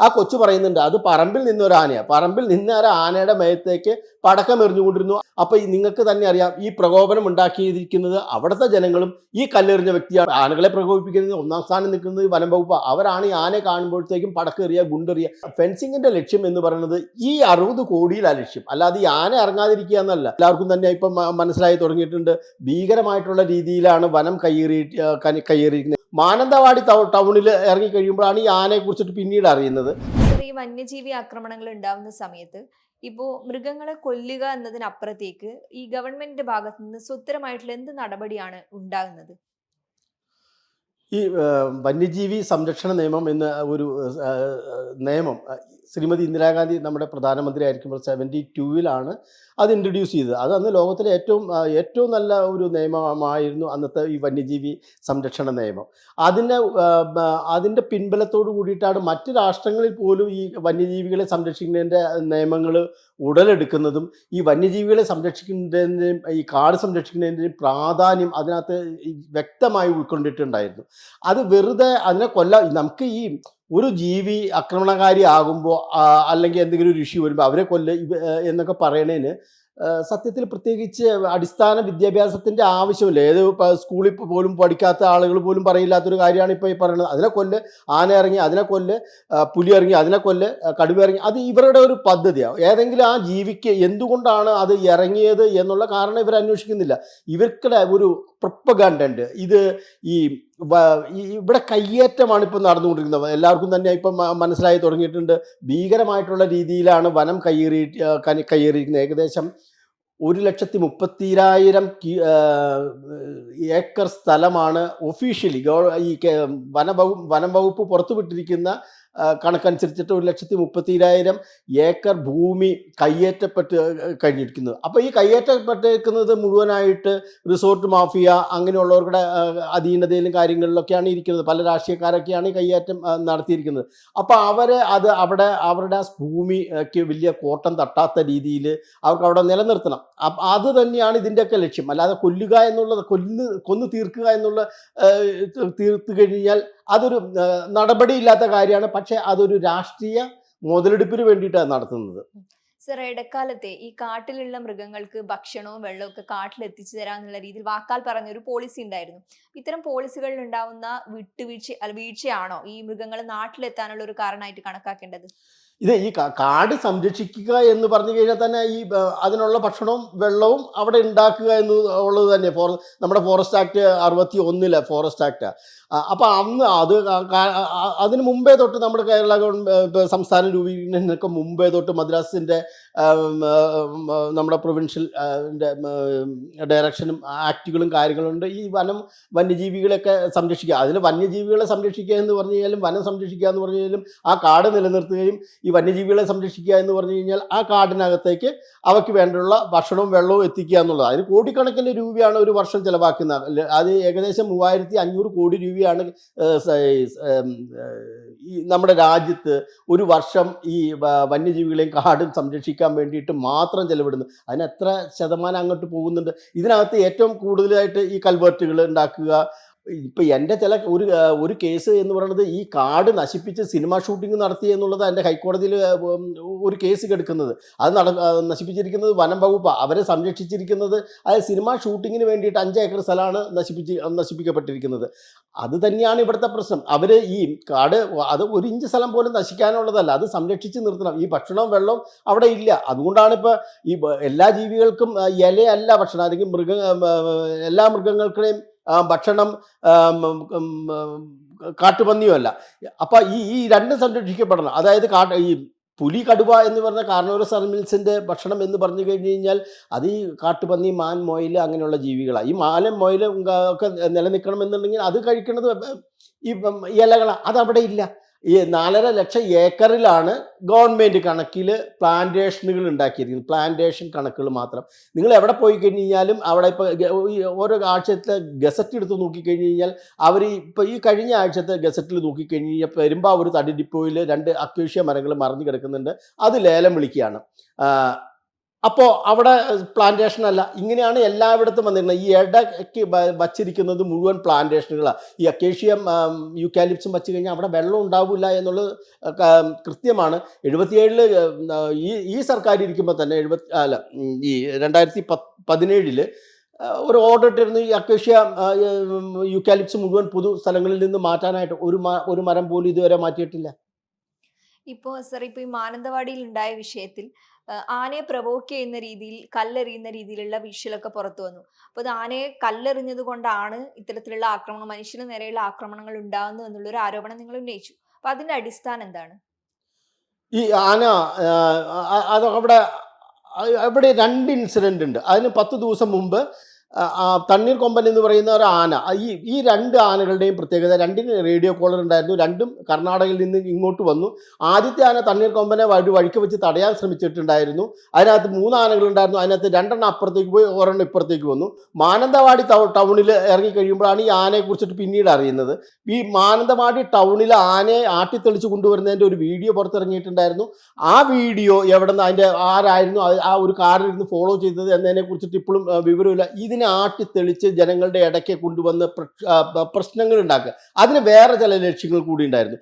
ആ കൊച്ചു പറയുന്നുണ്ട് അത് പറമ്പിൽ നിന്നൊരു ആനയാണ് പറമ്പിൽ നിന്ന ഒരു ആനയുടെ മേത്തേക്ക് പടക്കം എറിഞ്ഞുകൊണ്ടിരുന്നു. അപ്പൊ ഈ നിങ്ങൾക്ക് തന്നെ അറിയാം ഈ പ്രകോപനം ഉണ്ടാക്കിയിരിക്കുന്നത് അവിടുത്തെ ജനങ്ങളും ഈ കല്ലെറിഞ്ഞ വ്യക്തിയാണ്. ആനകളെ പ്രകോപിപ്പിക്കുന്നത് ഒന്നാം സ്ഥാനം നിൽക്കുന്നത് വനം വകുപ്പ്. അവരാണ് ഈ ആനയെ കാണുമ്പോഴത്തേക്കും പടക്കെറിയ ഗുണ്ടെറിയ ഫെൻസിങ്ങിന്റെ ലക്ഷ്യം എന്ന് പറയുന്നത് ഈ അറുപത് കോടിയിലാണ് ലക്ഷ്യം. അല്ലാതെ ഈ ആന ഇറങ്ങാതിരിക്കുക എന്നല്ല. എല്ലാവർക്കും തന്നെ ഇപ്പം മനസ്സിലായി തുടങ്ങിയിട്ടുണ്ട്. ഭീകരമായിട്ടുള്ള രീതിയിലാണ് വനം കയ്യേറി കയ്യേറിയിരിക്കുന്നത്. മാനന്തവാടി ടൗണിൽ ഇറങ്ങി കഴിയുമ്പോഴാണ് ഈ ആനയെ കുറിച്ചിട്ട് പിന്നീട് അറിയുന്നത്. സർ, ഈ വന്യജീവി ആക്രമണങ്ങൾ ഉണ്ടാവുന്ന സമയത്ത് ഇപ്പോൾ മൃഗങ്ങളെ കൊല്ലുക എന്നതിനപ്പുറത്തേക്ക് ഈ ഗവൺമെന്റിന്റെ ഭാഗത്തു നിന്ന് സ്വത്തരമായിട്ടുള്ള എന്ത് നടപടിയാണ് ഉണ്ടാകുന്നത്? ഈ വന്യജീവി സംരക്ഷണ നിയമം എന്ന ഒരു നിയമം ശ്രീമതി ഇന്ദിരാഗാന്ധി നമ്മുടെ പ്രധാനമന്ത്രി ആയിരിക്കുമ്പോൾ സെവന്റി ടൂവിലാണ് അത് ഇൻട്രൊഡ്യൂസ് ചെയ്തത്. അത് അന്ന് ലോകത്തിലെ ഏറ്റവും ഏറ്റവും നല്ല ഒരു നിയമമായിരുന്നു അന്നത്തെ ഈ വന്യജീവി സംരക്ഷണ നിയമം. അതിനെ അതിന്റെ പിൻബലത്തോട് കൂടിയിട്ടാണ് മറ്റ് രാഷ്ട്രങ്ങളിൽ പോലും ഈ വന്യജീവികളെ സംരക്ഷിക്കുന്നതിന്റെ നിയമങ്ങൾ ഉടലെടുക്കുന്നതും ഈ വന്യജീവികളെ സംരക്ഷിക്കുന്നതിന്റെയും ഈ കാട് സംരക്ഷിക്കുന്നതിന്റെയും പ്രാധാന്യം അതിനകത്ത് വ്യക്തമായി ഉൾക്കൊണ്ടിട്ടുണ്ടായിരുന്നു. അത് വെറുതെ അതിനെ കൊല്ല നമുക്ക് ഈ ഒരു ജീവി ആക്രമണകാരി ആകുമ്പോൾ അല്ലെങ്കിൽ എന്തെങ്കിലും ഒരു ഇഷ്യൂ വരുമ്പോൾ അവരെ കൊല്ല എന്നൊക്കെ പറയണേന് സത്യത്തിൽ പ്രത്യേകിച്ച് അടിസ്ഥാന വിദ്യാഭ്യാസത്തിന്റെ ആവശ്യമില്ല. ഏത് സ്കൂളിൽ പോലും പഠിക്കാത്ത ആളുകൾ പോലും പറയില്ലാത്തൊരു കാര്യമാണ് ഇപ്പോൾ ഈ പറയുന്നത് അതിനെ കൊല്ല് ആന ഇറങ്ങി അതിനെ കൊല്ല് പുലി ഇറങ്ങി അതിനെ കൊല്ല് കടുവ ഇറങ്ങി അത് ഇവരുടെ ഒരു പദ്ധതിയാണ് ഏതെങ്കിലും ആ ജീവിക്ക് എന്തുകൊണ്ടാണ് അത് ഇറങ്ങിയത് എന്നുള്ള കാരണം ഇവർ അന്വേഷിക്കുന്നില്ല ഇവർക്കുടെ ഒരു പ്രൊപ്പഗാൻഡ ഉണ്ട്. ഇത് ഈ- ഇവിടെ കയ്യേറ്റമാണ് ഇപ്പം നടന്നുകൊണ്ടിരിക്കുന്നത്. എല്ലാവർക്കും തന്നെ ഇപ്പം മനസ്സിലായി തുടങ്ങിയിട്ടുണ്ട്. ഭീകരമായിട്ടുള്ള രീതിയിലാണ് വനം കയ്യേറി കയ്യേറിയിരിക്കുന്നത്. ഏകദേശം ഒരു ലക്ഷത്തി മുപ്പത്തിരായിരം ഏക്കർ സ്ഥലമാണ് ഒഫീഷ്യലി ഈ വനവകു വനം വകുപ്പ് പുറത്തുവിട്ടിരിക്കുന്ന കണക്കനുസരിച്ചിട്ട് ഒരു ലക്ഷത്തി മുപ്പത്തിരായിരം ഏക്കർ ഭൂമി കയ്യേറ്റപ്പെട്ട് കഴിഞ്ഞിരിക്കുന്നത് അപ്പോൾ ഈ കയ്യേറ്റപ്പെട്ടിരിക്കുന്നത് മുഴുവനായിട്ട് റിസോർട്ട് മാഫിയ അങ്ങനെയുള്ളവരുടെ അധീനതയിലും കാര്യങ്ങളിലൊക്കെയാണ് ഇരിക്കുന്നത്. പല രാഷ്ട്രീയക്കാരൊക്കെയാണ് ഈ കയ്യേറ്റം നടത്തിയിരിക്കുന്നത്. അപ്പോൾ അവരെ അത് അവിടെ അവരുടെ ഭൂമിക്ക് വലിയ കോട്ടം തട്ടാത്ത രീതിയിൽ അവർക്ക് അവിടെ നിലനിർത്തണം. അത് തന്നെയാണ് ഇതിന്റെയൊക്കെ ലക്ഷ്യം. അല്ലാതെ കൊല്ലുക എന്നുള്ളത് കൊല്ല് കൊന്നു തീർക്കുക എന്നുള്ള തീർത്തു കഴിഞ്ഞാൽ അതൊരു നടപടിയില്ലാത്ത കാര്യമാണ്. പക്ഷേ അതൊരു രാഷ്ട്രീയ മുതലെടുപ്പിന് വേണ്ടിയിട്ടാണ് നടത്തുന്നത്. സർ ഇടക്കാലത്തെ ഈ കാട്ടിലുള്ള മൃഗങ്ങൾക്ക് ഭക്ഷണവും വെള്ളവും ഒക്കെ കാട്ടിൽ എത്തിച്ചു തരാമെന്നുള്ള രീതിയിൽ വാക്കാൽ പറഞ്ഞ ഒരു പോളിസി ഉണ്ടായിരുന്നു. ഇത്തരം പോളിസികളിൽ ഉണ്ടാവുന്ന വിട്ടുവീഴ്ച വീഴ്ചയാണോ ഈ മൃഗങ്ങൾ നാട്ടിലെത്താനുള്ള ഒരു കാരണമായിട്ട് കണക്കാക്കേണ്ടത്? ഇത് ഈ കാട് സംരക്ഷിക്കുക എന്ന് പറഞ്ഞു കഴിഞ്ഞാൽ തന്നെ ഈ അതിനുള്ള ഭക്ഷണവും വെള്ളവും അവിടെ ഉണ്ടാക്കുക എന്ന് ഉള്ളത് തന്നെ. ഫോർ നമ്മുടെ ഫോറസ്റ്റ് ആക്ട് അറുപത്തി ഒന്നിലെ ഫോറസ്റ്റ് ആക്ട്. അപ്പം അന്ന് അത് അതിന് മുമ്പേ തൊട്ട് നമ്മുടെ കേരള ഗവൺമെന്റ് സംസ്ഥാനം രൂപീകരണത്തിനൊക്കെ മുമ്പേ തൊട്ട് മദ്രാസിന്റെ നമ്മുടെ പ്രൊവിൻഷ്യൽ ഡയറക്ഷനും ആക്റ്റുകളും കാര്യങ്ങളുണ്ട്. ഈ വനം വന്യജീവികളെയൊക്കെ സംരക്ഷിക്കുക. അതിന് വന്യജീവികളെ സംരക്ഷിക്കുക എന്ന് പറഞ്ഞു കഴിഞ്ഞാലും വനം സംരക്ഷിക്കുക എന്ന് പറഞ്ഞു കഴിഞ്ഞാലും ആ കാട് നിലനിർത്തുകയും ഈ വന്യജീവികളെ സംരക്ഷിക്കുക എന്ന് പറഞ്ഞു കഴിഞ്ഞാൽ ആ കാടിനകത്തേക്ക് അവയ്ക്ക് വേണ്ടിയുള്ള ഭക്ഷണവും വെള്ളവും എത്തിക്കുക എന്നുള്ളത് അതിന് കോടിക്കണക്കിന് രൂപയാണ് ഒരു വർഷം ചിലവാക്കുന്നത്. അത് ഏകദേശം മൂവായിരത്തി അഞ്ഞൂറ് കോടി രൂപയാണ് ഈ നമ്മുടെ രാജ്യത്ത് ഒരു വർഷം ഈ വന്യജീവികളെയും കാടും സംരക്ഷിക്കാൻ വേണ്ടിയിട്ട് മാത്രം ചെലവിടുന്നു. അതിന് എത്ര ശതമാനം അങ്ങോട്ട് പോകുന്നുണ്ട്? ഇതിനകത്ത് ഏറ്റവും കൂടുതലായിട്ട് ഈ കൽവേർട്ടുകൾ ഉണ്ടാക്കുക ഇപ്പം എന്റെ ചില ഒരു ഒരു കേസ് എന്ന് പറയുന്നത് ഈ കാട് നശിപ്പിച്ച് സിനിമ ഷൂട്ടിംഗ് നടത്തി എന്നുള്ളത് എന്റെ ഹൈക്കോടതിയിൽ ഒരു കേസ് കെടുക്കുന്നത്. അത് നട നശിപ്പിച്ചിരിക്കുന്നത് വനം വകുപ്പാണ് അവരെ സംരക്ഷിച്ചിരിക്കുന്നത് അത് സിനിമ ഷൂട്ടിങ്ങിന് വേണ്ടിയിട്ട് അഞ്ച് ഏക്കർ സ്ഥലമാണ് നശിപ്പിച്ച് നശിപ്പിക്കപ്പെട്ടിരിക്കുന്നത്. അത് തന്നെയാണ് ഇവിടുത്തെ പ്രശ്നം. അവർ ഈ കാട് അത് ഒരു ഇഞ്ച് സ്ഥലം പോലും നശിക്കാനുള്ളതല്ല. അത് സംരക്ഷിച്ച് നിർത്തണം. ഈ ഭക്ഷണവും വെള്ളവും അവിടെ ഇല്ല. അതുകൊണ്ടാണ് ഇപ്പോൾ ഈ എല്ലാ ജീവികൾക്കും ഇലയല്ല ഭക്ഷണം. അല്ലെങ്കിൽ മൃഗ എല്ലാ മൃഗങ്ങൾക്കും ഭക്ഷണം കാട്ടുപന്നിയുമല്ല. അപ്പം ഈ ഈ രണ്ടും സംരക്ഷിക്കപ്പെടണം. അതായത് കാട്ട് ഈ പുലി കടുവ എന്ന് പറഞ്ഞ കാർണോറസ് അനിമൽസിന്റെ ഭക്ഷണം എന്ന് പറഞ്ഞു കഴിഞ്ഞു കഴിഞ്ഞാൽ അത് ഈ കാട്ടുപന്നി മാൻ മൊയിൽ അങ്ങനെയുള്ള ജീവികളാണ് ഈ മാനും മൊയിലും ഒക്കെ നിലനിൽക്കണം എന്നുണ്ടെങ്കിൽ അത് കഴിക്കുന്നത് ഈ ഇലകളാണ് അതവിടെ ഇല്ല. ഈ നാലര ലക്ഷം ഏക്കറിലാണ് ഗവൺമെന്റ് കണക്കിൽ പ്ലാന്റേഷനുകൾ ഉണ്ടാക്കിയിരിക്കുന്നത്. പ്ലാന്റേഷൻ കണക്കുകൾ മാത്രം. നിങ്ങൾ എവിടെ പോയി കഴിഞ്ഞ് കഴിഞ്ഞാലും അവിടെ ഇപ്പോൾ ഓരോ ആഴ്ചത്തെ ഗസറ്റ് എടുത്ത് നോക്കിക്കഴിഞ്ഞ് കഴിഞ്ഞാൽ അവർ ഇപ്പോൾ ഈ കഴിഞ്ഞ ആഴ്ചത്തെ ഗസറ്റിൽ നോക്കിക്കഴിഞ്ഞ് കഴിഞ്ഞാൽ പെരുമ്പാവൂർ തടി ഡിപ്പോയിൽ രണ്ട് അക്വേഷ്യ മരങ്ങൾ മറിഞ്ഞു കിടക്കുന്നുണ്ട്. അത് ലേലം വിളിക്കുകയാണ്. അപ്പോൾ അവിടെ പ്ലാന്റേഷൻ അല്ല. ഇങ്ങനെയാണ് എല്ലായിടത്തും വന്നിരുന്നത്. ഈ ഇടയ്ക്ക് വച്ചിരിക്കുന്നത് മുഴുവൻ പ്ലാന്റേഷനുകളാണ് ഈ അക്കേഷ്യം യുക്കാലിപ്സും വച്ച് കഴിഞ്ഞാൽ അവിടെ വെള്ളം ഉണ്ടാവില്ല എന്നുള്ളത് കൃത്യമാണ്. എഴുപത്തിയേഴിൽ ഈ ഈ സർക്കാർ ഇരിക്കുമ്പോൾ തന്നെ എഴുപത്തി അല്ല ഈ രണ്ടായിരത്തി പത്ത് പതിനേഴിൽ ഒരു ഓർഡർ ഇട്ടിരുന്നു ഈ അക്കേഷ്യ യുക്കാലിപ്സ് മുഴുവൻ പൊതു സ്ഥലങ്ങളിൽ നിന്ന് മാറ്റാനായിട്ട്. ഒരു ഒരു മരം പോലും ഇതുവരെ മാറ്റിയിട്ടില്ല. ഇപ്പോൾ സർ ഇപ്പോൾ ഈ മാനന്തവാടിയിൽ ഉണ്ടായ വിഷയത്തിൽ ആനയെ പ്രവോക്ക് ചെയ്യുന്ന രീതിയിൽ കല്ലെറിയുന്ന രീതിയിലുള്ള വിഷ്വലൊക്കെ പുറത്തു വന്നു. അപ്പോൾ അത് ആനയെ കല്ലെറിഞ്ഞത് കൊണ്ടാണ് ഇത്തരത്തിലുള്ള ആക്രമണം മനുഷ്യന് നേരെയുള്ള ആക്രമണങ്ങൾ ഉണ്ടാകുന്നു എന്നുള്ളൊരു ആരോപണം നിങ്ങൾ ഉന്നയിച്ചു. അപ്പോൾ അതിന്റെ അടിസ്ഥാനം എന്താണ്? ഈ ആന അതവിടെ അവിടെ രണ്ട് ഇൻസിഡന്റ് ഉണ്ട്. അതിന് പത്ത് ദിവസം മുമ്പ് തണ്ണീർ കൊമ്പൻ എന്ന് പറയുന്ന ഒരു ആന. ഈ ഈ രണ്ട് ആനകളുടെയും പ്രത്യേകത രണ്ടിന് റേഡിയോ കോളർ ഉണ്ടായിരുന്നു രണ്ടും കർണാടകയിൽ നിന്ന് ഇങ്ങോട്ട് വന്നു. ആദ്യത്തെ ആന തണ്ണീർ കൊമ്പനെ വഴി വഴിക്ക് വെച്ച് തടയാൻ ശ്രമിച്ചിട്ടുണ്ടായിരുന്നു. അതിനകത്ത് മൂന്ന് ആനകളുണ്ടായിരുന്നു. അതിനകത്ത് രണ്ടെണ്ണം അപ്പുറത്തേക്ക് പോയി ഒരെണ്ണം ഇപ്പുറത്തേക്ക് വന്നു. മാനന്തവാടി ടൗണിൽ ഇറങ്ങി കഴിയുമ്പോഴാണ് ഈ ആനയെ കുറിച്ചിട്ട് പിന്നീട് അറിയുന്നത്. ഈ മാനന്തവാടി ടൗണിൽ ആനയെ ആട്ടിത്തെളിച്ച് കൊണ്ടുവരുന്നതിന്റെ ഒരു വീഡിയോ പുറത്തിറങ്ങിയിട്ടുണ്ടായിരുന്നു. ആ വീഡിയോ എവിടെ നിന്ന് അതിന്റെ ആരായിരുന്നു ആ ഒരു കാറിൽ ഇരുന്ന് ഫോളോ ചെയ്തത് എന്നതിനെ കുറിച്ചിട്ട് ഇപ്പോഴും വിവരമില്ല. ഇതിനെ ആട്ടിത്തെളിച്ച് ജനങ്ങളുടെ ഇടയ്ക്ക് കൊണ്ടുവന്ന് പ്രശ്നങ്ങൾ ഉണ്ടാക്കുക. അതിന് വേറെ ചില ലക്ഷ്യങ്ങൾ കൂടി ഉണ്ടായിരുന്നു.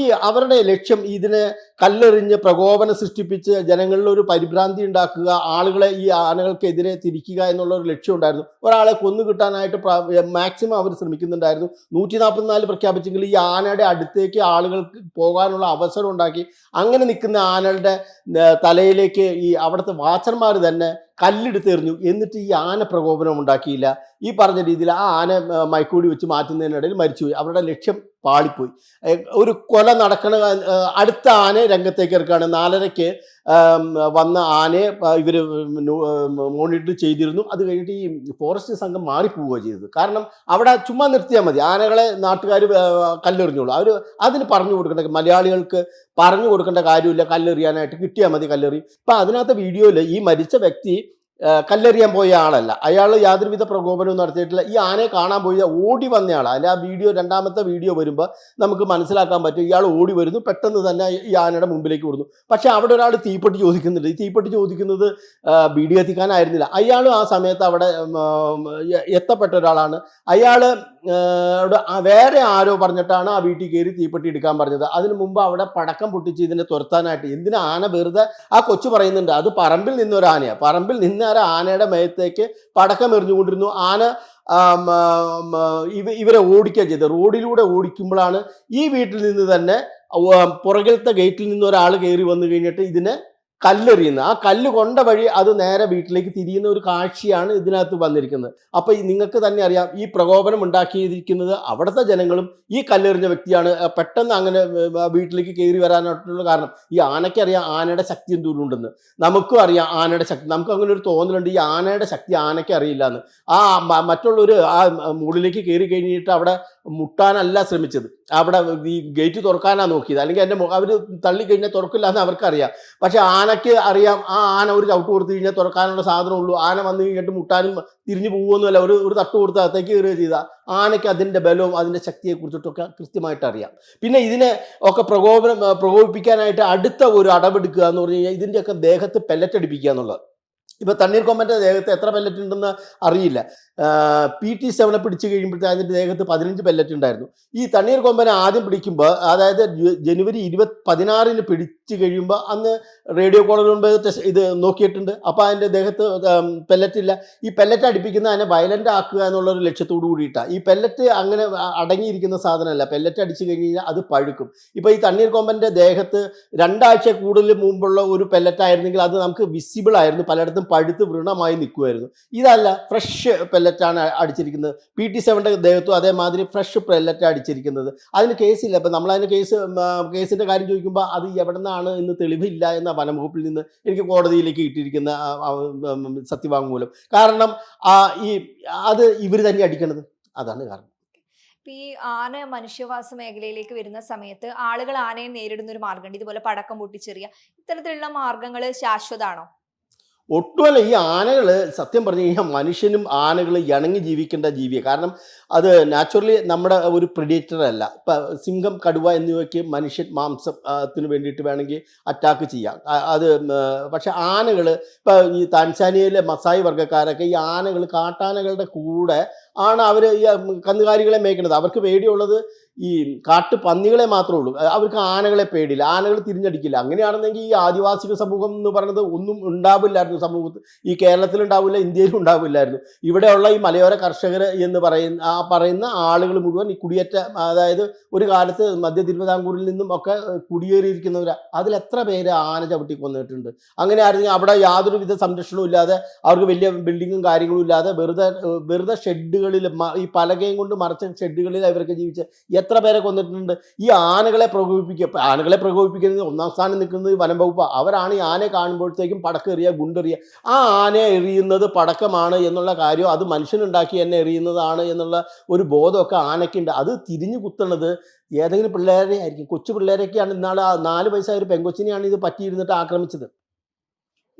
ഈ അവരുടെ ലക്ഷ്യം ഇതിനെ കല്ലെറിഞ്ഞ് പ്രകോപനം സൃഷ്ടിപ്പിച്ച് ജനങ്ങളിൽ ഒരു പരിഭ്രാന്തി ഉണ്ടാക്കുക ആളുകളെ ഈ ആനകൾക്കെതിരെ തിരിക്കുക എന്നുള്ള ഒരു ലക്ഷ്യം ഉണ്ടായിരുന്നു. ഒരാളെ കൊന്നു കിട്ടാനായിട്ട് മാക്സിമം അവർ ശ്രമിക്കുന്നുണ്ടായിരുന്നു. നൂറ്റി നാൽപ്പത്തിനാല് പ്രഖ്യാപിച്ചെങ്കിൽ ഈ ആനയുടെ അടുത്തേക്ക് ആളുകൾക്ക് പോകാനുള്ള അവസരം ഉണ്ടാക്കി. അങ്ങനെ നിൽക്കുന്ന ആനകളുടെ തലയിലേക്ക് ഈ അവിടുത്തെ വാച്ചർമാർ തന്നെ കല്ലെടുത്ത് എറിഞ്ഞു എന്നിട്ട് ഈ ആന പ്രകോപനം ഉണ്ടാക്കിയില്ല. ഈ പറഞ്ഞ രീതിയിൽ ആ ആന മയക്കൂടി വെച്ച് മാറ്റുന്നതിനിടയിൽ മരിച്ചുപോയി. അവരുടെ ലക്ഷ്യം പാളിപ്പോയി. ഒരു കൊല നടക്കണ അടുത്ത ആന രംഗത്തേക്ക് ഇറക്കുകയാണ്. നാലരയ്ക്ക് വന്ന ആനയെ ഇവർ മോണിറ്റർ ചെയ്തിരുന്നു. അത് കഴിഞ്ഞിട്ട് ഈ ഫോറസ്റ്റ് സംഘം മാറിപ്പോവുക ചെയ്തത്. കാരണം അവിടെ ചുമ്മാ നിർത്തിയാൽ മതി. ആനകളെ നാട്ടുകാർ കല്ലെറിഞ്ഞോളൂ. അവർ അതിന് പറഞ്ഞു കൊടുക്കേണ്ട മലയാളികൾക്ക് പറഞ്ഞു കൊടുക്കേണ്ട കാര്യമില്ല. കല്ലെറിയാനായിട്ട് കിട്ടിയാൽ മതി കല്ലെറി. ഇപ്പം അതിനകത്ത് വീഡിയോയിൽ ഈ മരിച്ച വ്യക്തി കല്ലെറിയാൻ പോയ ആളല്ല. അയാൾ യാതൊരുവിധ പ്രകോപനവും നടത്തിയിട്ടില്ല. ഈ ആനയെ കാണാൻ പോയ ഓടി വന്നയാൾ അതിൽ ആ വീഡിയോ രണ്ടാമത്തെ വീഡിയോ വരുമ്പോൾ നമുക്ക് മനസ്സിലാക്കാൻ പറ്റും ഇയാൾ ഓടി വരുന്നു പെട്ടെന്ന് തന്നെ ഈ ആനയുടെ മുമ്പിലേക്ക് വിടുന്നു പക്ഷേ അവിടെ ഒരാൾ തീപ്പെട്ടി ചോദിക്കുന്നുണ്ട്. ഈ തീപ്പെട്ടി ചോദിക്കുന്നത് വീഡിയോ എത്തിക്കാനായിരുന്നില്ല. അയാളും ആ സമയത്ത് അവിടെ എത്തപ്പെട്ട ഒരാളാണ്. അയാൾ വേറെ ആരോ പറഞ്ഞിട്ടാണ് ആ വീട്ടിൽ കയറി തീപ്പെട്ടി എടുക്കാൻ പറഞ്ഞത്. അതിനു മുമ്പ് അവിടെ പടക്കം പൊട്ടിച്ച് ഇതിനെ തുരത്താനായിട്ട്. എന്തിനാ ആന വെറുതെ ആ കൊച്ചു പറയുന്നുണ്ട്? അത് പറമ്പിൽ നിന്നൊരു ആനയാണ് പറമ്പിൽ നിന്ന് ആ ആനയുടെ മേത്തേക്ക് പടക്കം എറിഞ്ഞുകൊണ്ടിരുന്നു. ആന ഇവ ഇവരെ ഓടിക്കുക ചെയ്തത് റോഡിലൂടെ ഓടിക്കുമ്പോഴാണ് ഈ വീട്ടിൽ നിന്ന് തന്നെ പുറകിലത്തെ ഗേറ്റിൽ നിന്ന് ഒരാൾ കയറി വന്നു കഴിഞ്ഞിട്ട് ഇതിനെ കല്ലെറിയുന്നത്. ആ കല്ല് കൊണ്ട വഴി അത് നേരെ വീട്ടിലേക്ക് തിരിയുന്ന ഒരു കാഴ്ചയാണ് ഇതിനകത്ത് വന്നിരിക്കുന്നത്. അപ്പൊ ഈ നിങ്ങൾക്ക് തന്നെ അറിയാം ഈ പ്രകോപനം ഉണ്ടാക്കിയിരിക്കുന്നത് അവിടുത്തെ ജനങ്ങളും ഈ കല്ലെറിഞ്ഞ വ്യക്തിയാണ്. പെട്ടെന്ന് അങ്ങനെ വീട്ടിലേക്ക് കയറി വരാനായിട്ടുള്ള കാരണം ഈ ആനയ്ക്കറിയാം ആനയുടെ ശക്തി എന്തുകൊണ്ടുണ്ടെന്ന്. നമുക്കും അറിയാം ആനയുടെ ശക്തി. നമുക്ക് അങ്ങനെ ഒരു തോന്നലുണ്ട് ഈ ആനയുടെ ശക്തി ആനയ്ക്ക് അറിയില്ല എന്ന് ആ മറ്റുള്ളവർ ആ മുകളിലേക്ക് കയറി കഴിഞ്ഞിട്ട് അവിടെ മുട്ടാനല്ല ശ്രമിച്ചത്. അവിടെ ഈ ഗേറ്റ് തുറക്കാനാണ് നോക്കിയത്. അല്ലെങ്കിൽ എന്റെ അവർ തള്ളിക്കഴിഞ്ഞാൽ തുറക്കില്ല എന്ന് അവർക്കറിയാം. പക്ഷെ ആനയ്ക്ക് അറിയാം ആ ആന ഒരു ചവിട്ട് കൊടുത്തു കഴിഞ്ഞാൽ തുറക്കാനുള്ള സാധനമുള്ളൂ ആന വന്നു കഴിഞ്ഞിട്ട് മുട്ടാനും തിരിഞ്ഞു പോകുമെന്നല്ല ഒരു ഒരു തട്ട് കൊടുത്ത് അകത്തേക്ക് കയറുക ചെയ്ത ആനയ്ക്ക് അതിന്റെ ബലവും അതിന്റെ ശക്തിയെ കുറിച്ചിട്ടൊക്കെ കൃത്യമായിട്ട് അറിയാം. പിന്നെ ഇതിനെ ഒക്കെ പ്രകോപനം പ്രകോപിപ്പിക്കാനായിട്ട് അടുത്ത ഒരു അടവെടുക്കുക എന്ന് പറഞ്ഞു കഴിഞ്ഞാൽ ഇതിന്റെയൊക്കെ ദേഹത്ത് പെല്ലറ്റ് അടിപ്പിക്കുക എന്നുള്ളത്. ഇപ്പൊ തണ്ണീർക്കൊമ്പന്റെ ദേഹത്ത് എത്ര പെല്ലറ്റ് ഉണ്ടെന്ന് അറിയില്ല. പി ടി സെവനെ പിടിച്ചു കഴിയുമ്പോഴത്തെ അതിന്റെ ദേഹത്ത് പതിനഞ്ച് പെല്ലറ്റ് ഉണ്ടായിരുന്നു. ഈ തണ്ണീർക്കൊമ്പനെ ആദ്യം പിടിക്കുമ്പോൾ അതായത് ജനുവരി ഇരുപത് പതിനാറിന് പിടിച്ചു കഴിയുമ്പോൾ അന്ന് റേഡിയോ കോളർ ഇത് നോക്കിയിട്ടുണ്ട്. അപ്പോൾ അതിന്റെ ദേഹത്ത് പെല്ലറ്റ് ഇല്ല. ഈ പെല്ലറ്റ് അടിപ്പിക്കുന്ന അതിനെ വയലന്റ് ആക്കുക എന്നുള്ള ഒരു ലക്ഷ്യത്തോടു കൂടിയിട്ടാണ് ഈ പെല്ലറ്റ് അങ്ങനെ അടങ്ങിയിരിക്കുന്ന സാധനമല്ല. പെല്ലറ്റ് അടിച്ചു കഴിഞ്ഞ് കഴിഞ്ഞാൽ അത് പഴുക്കും. ഇപ്പൊ ഈ തണ്ണീർക്കൊമ്പന്റെ ദേഹത്ത് രണ്ടാഴ്ച കൂടുതൽ മുമ്പുള്ള ഒരു പെല്ലറ്റ് ആയിരുന്നെങ്കിൽ അത് നമുക്ക് വിസിബിൾ ആയിരുന്നു. പലയിടത്തും പഴുത്ത് വൃണമായി നിൽക്കുമായിരുന്നു ഇതല്ല ഫ്രഷ് പെല്ലറ്റാണ് അടിച്ചിരിക്കുന്നത്. പി ടി സെവന്റെ ദേഹത്തും അതേമാതിരി ഫ്രഷ് പെല്ലറ്റ് അടിച്ചിരിക്കുന്നത്. അതിന് കേസില്ല അപ്പം നമ്മളതിന് കേസ് കേസിന്റെ കാര്യം ചോദിക്കുമ്പോൾ അത് എവിടെ നിന്നാണ് എന്ന് തെളിവില്ല എന്ന വനംവകുപ്പിൽ നിന്ന് എനിക്ക് കോടതിയിലേക്ക് കിട്ടിയിരിക്കുന്ന സത്യവാങ്മൂലം. കാരണം ഈ അത് ഇവർ തന്നെ അടിക്കണത്. അതാണ് കാരണം. ഈ ആന മനുഷ്യവാസ മേഖലയിലേക്ക് വരുന്ന സമയത്ത് ആളുകൾ ആനയെ നേരിടുന്ന ഒരു മാർഗമുണ്ട്. ഇതുപോലെ പടക്കം പൊട്ടിച്ചെറിയ ഇത്തരത്തിലുള്ള മാർഗങ്ങൾ ശാശ്വതാണോ? ഒട്ടുമല്ല ഈ ആനകൾ സത്യം പറഞ്ഞു കഴിഞ്ഞാൽ മനുഷ്യനും ആനകൾ ഇണങ്ങി ജീവിക്കേണ്ട ജീവിയാണ് കാരണം അത് നാച്ചുറലി നമ്മുടെ ഒരു പ്രിഡേറ്റർ അല്ല. ഇപ്പം സിംഹം കടുവ എന്നിവയ്ക്ക് മനുഷ്യൻ മാംസത്തിന് വേണ്ടിയിട്ട് വേണമെങ്കിൽ അറ്റാക്ക് ചെയ്യാം. അത് പക്ഷെ ആനകൾ ഇപ്പം ഈ താൻസാനിയയിലെ മസായി വർഗക്കാരൊക്കെ ഈ ആനകൾ കാട്ടാനകളുടെ കൂടെ ആണ് അവർ കന്നുകാലികളെ മേയ്ക്കുന്നത്. അവർക്ക് പേടിയുള്ളത് ഈ കാട്ടു പന്നികളെ മാത്രമേ ഉള്ളൂ. അവർക്ക് ആനകളെ പേടില്ല ആനകൾ തിരിഞ്ഞടിക്കില്ല. അങ്ങനെയാണെന്നെങ്കിൽ ഈ ആദിവാസിക സമൂഹം എന്ന് പറയുന്നത് ഒന്നും ഉണ്ടാവില്ലായിരുന്നു സമൂഹത്തിൽ ഈ കേരളത്തിൽ ഉണ്ടാവില്ല ഇന്ത്യയിലും ഉണ്ടാവില്ലായിരുന്നു. ഇവിടെയുള്ള ഈ മലയോര കർഷകർ എന്ന് പറയുന്ന ആ പറയുന്ന ആളുകൾ മുഴുവൻ ഈ കുടിയേറ്റ അതായത് ഒരു കാലത്ത് മധ്യ തിരുവിതാംകൂറിൽ നിന്നും ഒക്കെ കുടിയേറിയിരിക്കുന്നവർ അതിൽ എത്ര പേര് ആന ചവിട്ടി കൊന്നിട്ടുണ്ട്? അങ്ങനെ ആയിരുന്നെങ്കിൽ അവിടെ യാതൊരു വിധ സംരക്ഷണവും ഇല്ലാതെ അവർക്ക് വലിയ ബിൽഡിങ്ങും കാര്യങ്ങളും ഇല്ലാതെ വെറുതെ വെറുതെ ഷെഡുകളിൽ ഈ പലകയും കൊണ്ട് മറച്ച ഷെഡുകളിൽ അവരൊക്കെ ജീവിച്ച് എത്ര പേരെ കൊന്നിട്ടുണ്ട്? ഈ ആനകളെ പ്രകോപിപ്പിക്കുക ആനകളെ പ്രകോപിപ്പിക്കുന്നത് ഒന്നാം സ്ഥാനം നിൽക്കുന്നത് വനം വകുപ്പ്. അവരാണ് ഈ ആനയെ കാണുമ്പോഴത്തേക്കും പടക്കെറിയ ഗുണ്ടെറിയ ആ ആനയെ എറിയുന്നത് പടക്കമാണ് എന്നുള്ള കാര്യം അത് മനുഷ്യനുണ്ടാക്കി എന്നെ എറിയുന്നതാണ് എന്നുള്ള ഒരു ബോധമൊക്കെ ആനയ്ക്കുണ്ട്. അത് തിരിഞ്ഞു കുത്തണത് ഏതെങ്കിലും പിള്ളേരെ ആയിരിക്കും. കൊച്ചു പിള്ളേരൊക്കെയാണ് ഇന്നാൾ നാല് വയസ്സായ ഒരു പെങ്കൊച്ചിനെയാണ് ഇത് പറ്റിയിരുന്നിട്ട് ആക്രമിച്ചത്.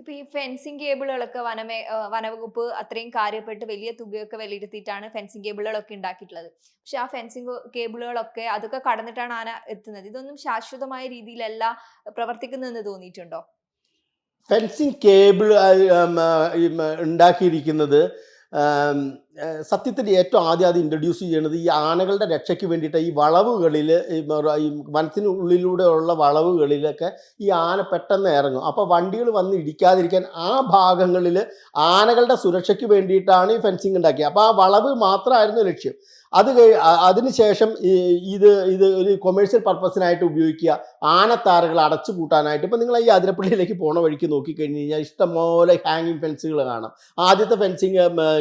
ഇപ്പൊ ഈ ഫെൻസിങ് കേബിളുകളൊക്കെ വനമേ വനവകുപ്പ് അത്രയും കാര്യപ്പെട്ട് വലിയ തുകയൊക്കെ വിലയിരുത്തിയിട്ടാണ് ഫെൻസിങ് കേബിളുകളൊക്കെ ഉണ്ടാക്കിയിട്ടുള്ളത്. പക്ഷെ ആ ഫെൻസിങ് കേബിളുകളൊക്കെ അതൊക്കെ കടന്നിട്ടാണ് ആന എത്തുന്നത്. ഇതൊന്നും ശാശ്വതമായ രീതിയിലല്ല പ്രവർത്തിക്കുന്നതെന്ന് തോന്നിയിട്ടുണ്ടോ? ഫെൻസിങ് കേബിൾ ഉണ്ടാക്കിയിരിക്കുന്നത് സത്യത്തിൽ ഏറ്റവും ആദ്യം അത് ഇൻട്രൊഡ്യൂസ് ചെയ്യുന്നത് ഈ ആനകളുടെ രക്ഷയ്ക്ക് വേണ്ടിയിട്ട് ഈ വളവുകളിൽ ഈ വനത്തിനുള്ളിലൂടെയുള്ള വളവുകളിലൊക്കെ ഈ ആന പെട്ടെന്ന് ഇറങ്ങും. അപ്പോൾ വണ്ടികൾ വന്ന് ഇടിക്കാതിരിക്കാൻ ആ ഭാഗങ്ങളിൽ ആനകളുടെ സുരക്ഷയ്ക്ക് വേണ്ടിയിട്ടാണ് ഈ ഫെൻസിങ് ഉണ്ടാക്കിയത്. അപ്പോൾ ആ വളവ് മാത്രമായിരുന്നു ലക്ഷ്യം. അത് കഴി അതിനുശേഷം ഇത് ഇത് ഒരു കൊമേഴ്ഷ്യൽ പർപ്പസിനായിട്ട് ഉപയോഗിക്കുക. ആനത്താറുകൾ അടച്ചു കൂട്ടാനായിട്ട് ഇപ്പം നിങ്ങൾ ഈ അതിരപ്പള്ളിയിലേക്ക് പോണ വഴിക്ക് നോക്കിക്കഴിഞ്ഞ് കഴിഞ്ഞാൽ ഇഷ്ടംപോലെ ഹാങ്ങിങ് ഫെൻസുകൾ കാണാം. ആദ്യത്തെ ഫെൻസിങ്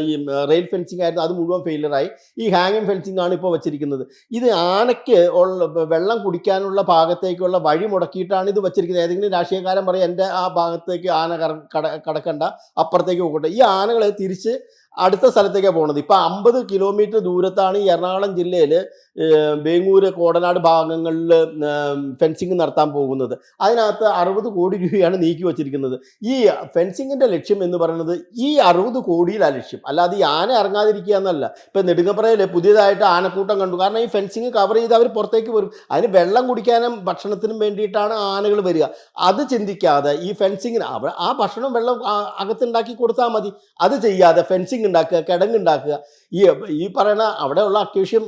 ഈ റെയിൽ ഫെൻസിങ് ആയിരുന്നു. അത് മുഴുവൻ ഫെയിലറായി ഈ ഹാങ്ങിങ് ഫെൻസിങ് ആണ് ഇപ്പോൾ വെച്ചിരിക്കുന്നത്. ഇത് ആനയ്ക്ക് ഉള്ള വെള്ളം കുടിക്കാനുള്ള ഭാഗത്തേക്കുള്ള വഴി മുടക്കിയിട്ടാണ് ഇത് വെച്ചിരിക്കുന്നത്. ഏതെങ്കിലും രാഷ്ട്രീയക്കാരൻ പറയും എന്റെ ആ ഭാഗത്തേക്ക് ആന കട കടക്കണ്ട. അപ്പുറത്തേക്ക് പോകട്ടെ. ഈ ആനകളെ തിരിച്ച് അടുത്ത സ്ഥലത്തേക്കാണ് പോകുന്നത് ഇപ്പം അമ്പത് കിലോമീറ്റർ ദൂരത്താണ് ഈ എറണാകുളം ജില്ലയിൽ ബേങ്ങൂര് കോടനാട് ഭാഗങ്ങളിൽ ഫെൻസിങ് നടത്താൻ പോകുന്നത്. അതിനകത്ത് അറുപത് കോടി രൂപയാണ് നീക്കി വച്ചിരിക്കുന്നത്. ഈ ഫെൻസിങ്ങിന്റെ ലക്ഷ്യം എന്ന് പറയുന്നത് ഈ അറുപത് കോടിയിലാണ് ലക്ഷ്യം. അല്ലാതെ ഈ ആന ഇറങ്ങാതിരിക്കുക എന്നല്ല. ഇപ്പം നെടുങ്ങപ്പുറയിൽ പുതിയതായിട്ട് ആനക്കൂട്ടം കണ്ടു. കാരണം ഈ ഫെൻസിങ് കവർ ചെയ്ത് അവർ പുറത്തേക്ക് വരും. അതിന് വെള്ളം കുടിക്കാനും ഭക്ഷണത്തിനും വേണ്ടിയിട്ടാണ് ആനകൾ വരിക. അത് ചിന്തിക്കാതെ ഈ ഫെൻസിങ്ങിന് ആ ഭക്ഷണം വെള്ളം അകത്തുണ്ടാക്കി കൊടുത്താൽ മതി. അത് ചെയ്യാതെ ഫെൻസിങ് ഉണ്ടാക്കുക കിടങ്ങുണ്ടാക്കുക. ഈ ഈ പറയുന്ന അവിടെയുള്ള അക്യൂഷ്യം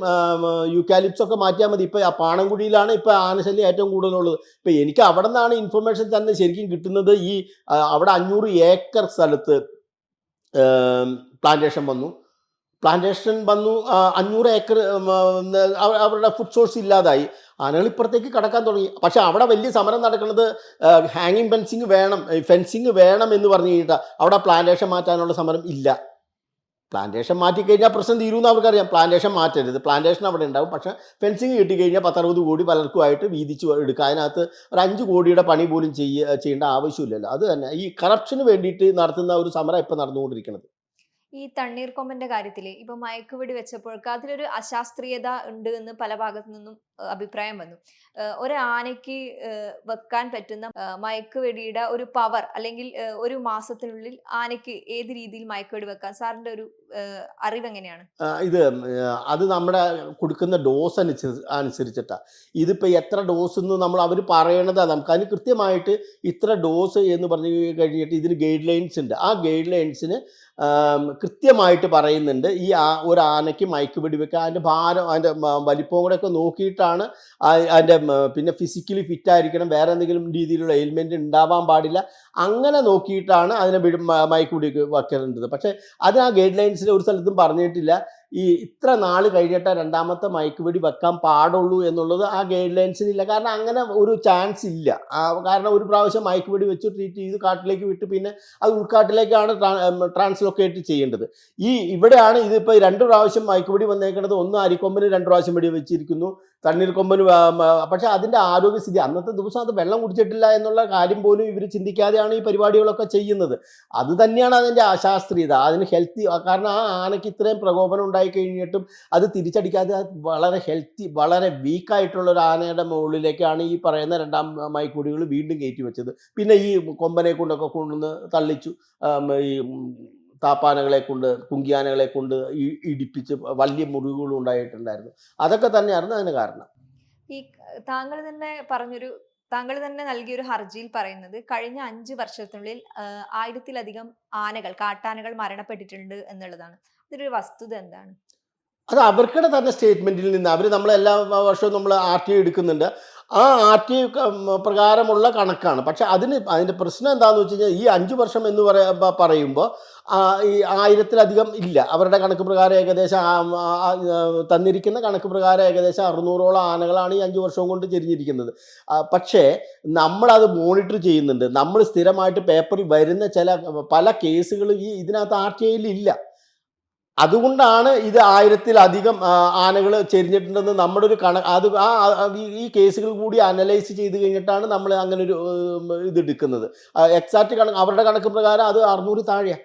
യൂക്കാലിപ്സ് ഒക്കെ മാറ്റിയാൽ മതി. ഇപ്പോൾ ആ പാണൻകുടിയിലാണ് ഇപ്പോൾ ആനശല്യം ഏറ്റവും കൂടുതലുള്ളത്. ഇപ്പോൾ എനിക്ക് അവിടെ നിന്നാണ് ഇൻഫർമേഷൻ തന്നെ ശരിക്കും കിട്ടുന്നത്. ഈ അവിടെ അഞ്ഞൂറ് ഏക്കർ സ്ഥലത്ത് പ്ലാന്റേഷൻ വന്നു. പ്ലാന്റേഷൻ വന്നു അഞ്ഞൂറ് ഏക്കർ അവരുടെ ഫുഡ് സോഴ്സ് ഇല്ലാതായി. ആനകൾ ഇപ്പുറത്തേക്ക് കടക്കാൻ തുടങ്ങി. പക്ഷെ അവിടെ വലിയ സമരം നടക്കുന്നത് ഹാങ്ങിങ് ഫെൻസിങ് വേണം ഫെൻസിങ് വേണം എന്ന് പറഞ്ഞു കഴിഞ്ഞിട്ട്. അവിടെ പ്ലാന്റേഷൻ മാറ്റാനുള്ള സമരം ഇല്ല. പ്ലാന്റേഷൻ മാറ്റിക്കഴിഞ്ഞാൽ പ്രശ്നം തീരുമെന്ന് അവർക്കറിയാം. പ്ലാന്റേഷൻ മാറ്റരുത്. പ്ലാന്റേഷൻ അവിടെ ഉണ്ടാവും. പക്ഷെ ഫെൻസിങ് കിട്ടിക്കഴിഞ്ഞാൽ പത്തറുപത് കോടി പലർക്കുമായിട്ട് വീതിച്ച് എടുക്കുക. അതിനകത്ത് ഒരു അഞ്ച് കോടിയുടെ പണി പോലും ചെയ്യ ചെയ്യേണ്ട ആവശ്യമില്ലല്ലോ. അത് തന്നെ. ഈ കറപ്ഷന് വേണ്ടിയിട്ട് നടത്തുന്ന ഒരു സമരം ഇപ്പം നടന്നുകൊണ്ടിരിക്കുന്നത് ഈ തണ്ണീർ തണ്ണീർക്കൊമ്പന്റെ കാര്യത്തിൽ ഇപ്പൊ മയക്കുവെടി വെച്ചപ്പോൾ അതിലൊരു അശാസ്ത്രീയത ഉണ്ട് എന്ന് പല ഭാഗത്തു നിന്നും അഭിപ്രായം വന്നു. ഒരാനയ്ക്ക് വെക്കാൻ പറ്റുന്ന മയക്കുവെടിയുടെ ഒരു പവർ അല്ലെങ്കിൽ ഒരു മാസത്തിനുള്ളിൽ ആനയ്ക്ക് ഏത് രീതിയിൽ മയക്കുവെടി വെക്കാൻ സാറിന്റെ ഒരു അറിവ് എങ്ങനെയാണ്? ഇത് അത് നമ്മുടെ കൊടുക്കുന്ന ഡോസ് അനുസരിച്ചിട്ടാ. ഇതിപ്പോ എത്ര ഡോസ് എന്ന് നമ്മൾ അവർ പറയണതാ നമുക്ക്. അതിന് കൃത്യമായിട്ട് ഇത്ര ഡോസ് എന്ന് പറഞ്ഞു കഴിഞ്ഞിട്ട് ഇതിന് ഗൈഡ് ലൈൻസ് ഉണ്ട്. ആ ഗൈഡ് ലൈൻസിന് കൃത്യമായിട്ട് പറയുന്നുണ്ട്. ഈ ആ ഒരു ആനയ്ക്ക് മയക്ക് പിടിവെക്കുക അതിന്റെ ഭാരം അതിന്റെ വലിപ്പം വലിപ്പവും കൂടെ ഒക്കെ നോക്കിയിട്ടാണ് അതിന്റെ പിന്നെ ഫിസിക്കലി ഫിറ്റ് ആയിരിക്കണം. വേറെ എന്തെങ്കിലും രീതിയിലുള്ള എലിമെന്റ് ഉണ്ടാവാൻ പാടില്ല. അങ്ങനെ നോക്കിയിട്ടാണ് അതിനെ മയക്ക് പിടി വെക്കേണ്ടത് പക്ഷേ അത് ആ ഗൈഡ് ലൈൻസിൽ ഒരു സ്ഥലത്തും പറഞ്ഞിട്ടില്ല. ഈ ഇത്ര നാൾ കഴിഞ്ഞിട്ട് രണ്ടാമത്തെ മയക്കുവെടി വെക്കാൻ പാടുള്ളൂ എന്നുള്ളത് ആ ഗൈഡ് ലൈൻസിനില്ല കാരണം അങ്ങനെ ഒരു ചാൻസ് ഇല്ല. കാരണം ഒരു പ്രാവശ്യം മയക്കുവെടി വെച്ച് ട്രീറ്റ് ചെയ്ത് കാട്ടിലേക്ക് വിട്ട് പിന്നെ അത് ഉൾക്കാട്ടിലേക്കാണ് ട്രാൻസ്ലൊക്കേറ്റ് ചെയ്യേണ്ടത്. ഈ ഇവിടെയാണ് ഇതിപ്പോൾ രണ്ട് പ്രാവശ്യം മയക്കുവെടി വന്നേക്കുന്നത് ഒന്ന് അരിക്കൊമ്പിന് രണ്ട് പ്രാവശ്യം വെടി വെച്ചിരിക്കുന്നു. തണ്ണീർക്കൊമ്പന് കൊമ്പൻ പക്ഷെ അതിന്റെ ആരോഗ്യസ്ഥിതി അന്നത്തെ ദിവസം അത് വെള്ളം കുടിച്ചിട്ടില്ല എന്നുള്ള കാര്യം പോലും ഇവർ ചിന്തിക്കാതെയാണ് ഈ പരിപാടികളൊക്കെ ചെയ്യുന്നത്. അത് തന്നെയാണ് അതിന്റെ അശാസ്ത്രീയത. അതിന് ഹെൽത്തി കാരണം ആ ആനയ്ക്ക് ഇത്രയും പ്രകോപനം ഉണ്ടായി കഴിഞ്ഞിട്ടും അത് തിരിച്ചടിക്കാതെ വളരെ ഹെൽത്തി വളരെ വീക്കായിട്ടുള്ള ഒരു ആനയുടെ മുകളിലേക്കാണ് ഈ പറയുന്ന രണ്ടാം മൈക്കൂടികൾ വീണ്ടും കയറ്റി വെച്ചത്. പിന്നെ ഈ കൊമ്പനെ കൊണ്ടൊക്കെ കൊണ്ടുവന്ന് തള്ളിച്ചു. ഈ താപ്പാനകളെ കൊണ്ട് കുങ്കിയാനകളെ കൊണ്ട് ഇടിപ്പിച്ച് വലിയ മുറിവുകളും ഉണ്ടായിട്ടുണ്ടായിരുന്നു. അതൊക്കെ തന്നെയായിരുന്നു അതിന് കാരണം. ഈ താങ്കൾ തന്നെ പറഞ്ഞൊരു താങ്കൾ തന്നെ നൽകിയൊരു ഹർജിയിൽ പറയുന്നത് കഴിഞ്ഞ അഞ്ച് വർഷത്തിനുള്ളിൽ ആയിരത്തിലധികം ആനകൾ കാട്ടാനകൾ മരണപ്പെട്ടിട്ടുണ്ട് എന്നുള്ളതാണ്. അതൊരു വസ്തുത എന്താണ്? അത് അവർക്കിടെ തന്നെ സ്റ്റേറ്റ്മെന്റിൽ നിന്ന് അവർ നമ്മൾ എല്ലാ വർഷവും നമ്മൾ ആർ ടി എടുക്കുന്നുണ്ട്. ആ ആർ ടി പ്രകാരമുള്ള കണക്കാണ്. പക്ഷെ അതിന് അതിന്റെ പ്രശ്നം എന്താണെന്ന് വെച്ച് കഴിഞ്ഞാൽ ഈ അഞ്ച് വർഷം എന്ന് പറയാ പറയുമ്പോൾ ആ, ഈ ആയിരത്തിലധികം ഇല്ല. അവരുടെ കണക്ക് പ്രകാരം ഏകദേശം തന്നിരിക്കുന്ന കണക്ക് പ്രകാരം ഏകദേശം അറുന്നൂറോളം ആനകളാണ് ഈ അഞ്ച് വർഷം കൊണ്ട് ചെരിഞ്ഞിരിക്കുന്നത്. പക്ഷേ നമ്മളത് മോണിറ്റർ ചെയ്യുന്നുണ്ട്. നമ്മൾ സ്ഥിരമായിട്ട് പേപ്പറിൽ വരുന്ന ചില പല കേസുകൾ ഈ ഇതിനകത്ത് ആർ ടി ഐയിൽ ഇല്ല. അതുകൊണ്ടാണ് ഇത് ആയിരത്തിലധികം ആനകൾ ചെരിഞ്ഞിട്ടുണ്ടെന്ന് നമ്മുടെ ഒരു കണ അത് ആ ഈ- കേസുകൾ കൂടി അനലൈസ് ചെയ്ത് കഴിഞ്ഞിട്ടാണ് നമ്മൾ അങ്ങനെ ഒരു ഇത് എടുക്കുന്നത്. എക്സാക്ട് കണക്ക് അവരുടെ കണക്ക് പ്രകാരം അത് അറുന്നൂറ് താഴെയാണ്